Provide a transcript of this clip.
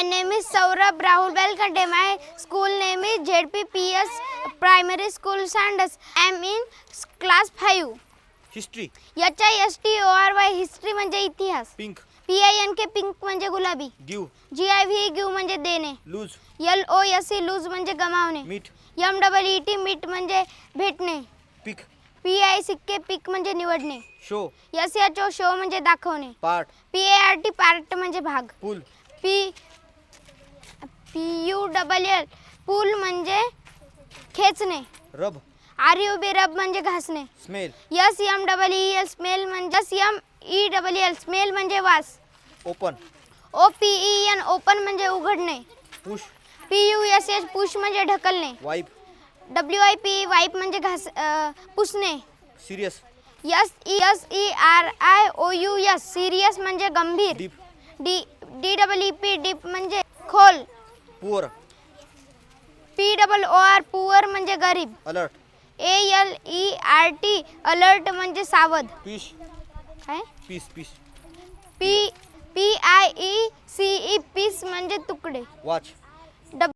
My name is Saurabh Rahul Belkade. My school name is ZPPS Primary School Sandus. I am in class 5. History H I S T O R Y history म्हणजे इतिहास। Pink P I N K pink म्हणजे गुलाबी। Give G I V give म्हणजे देणे lose L O S E lose म्हणजे गमावणे meet M double E T meet म्हणजे भेटणे pick P I C K pick म्हणजे निवडणे show S H O show म्हणजे दाखवणे part P A R T part म्हणजे भाग। Pull P P U double L pull म्हणजे खेचणे. Rub. R U B rub म्हणजे घासणे. Smell. S M double E L smell म्हणजे S M E double L smell म्हणजे वास. Open. O P E N open म्हणजे उघडणे. Push. P U S H push म्हणजे ढकलणे. Wipe. W I P wipe म्हणजे घास अ, पुसणे. Serious. S E S E R I O U S serious म्हणजे गंभीर. Deep. D D double E P deep म्हणजे poor. P double O R poor म्हणजे गरीब. Alert A L E R T alert म्हणजे सावध. पिश काय? Piece piece P P I E C E piece म्हणजे तुकडे. वॉच